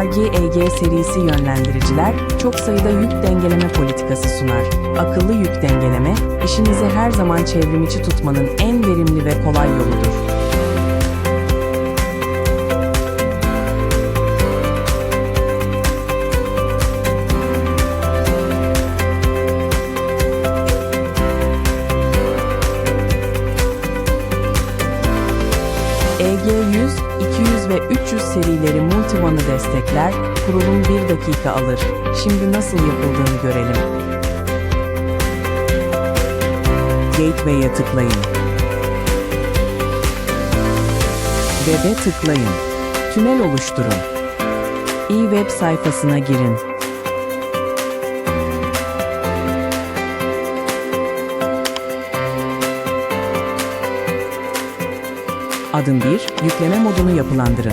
EG-EG serisi yönlendiriciler çok sayıda yük dengeleme politikası sunar. Akıllı yük dengeleme, işinizi her zaman çevrimiçi tutmanın en verimli ve kolay yoludur. EG100, 200 ve 300 serileri Multivan'ı destekler, kurulum 1 dakika alır. Şimdi nasıl yapıldığını görelim. Gateway'e tıklayın. Web'e tıklayın. Tünel oluşturun. E-web sayfasına girin. Adım 1, yükleme modunu yapılandırın.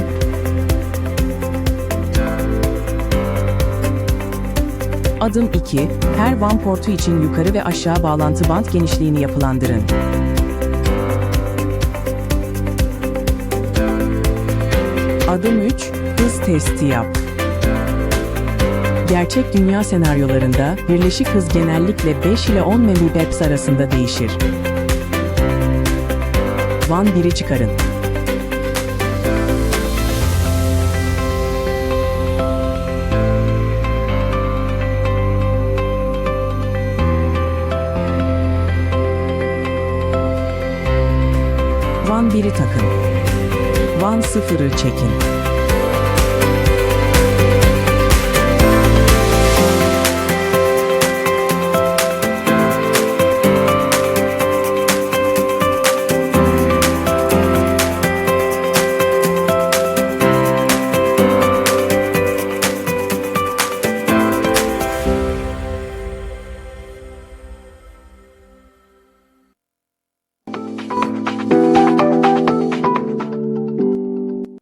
Adım 2, her WAN portu için yukarı ve aşağı bağlantı bant genişliğini yapılandırın. Adım 3, hız testi yap. Gerçek dünya senaryolarında birleşik hız genellikle 5 ile 10 Mbps arasında değişir. WAN 1'i çıkarın. WAN 1'i takın. WAN 0'ı çekin.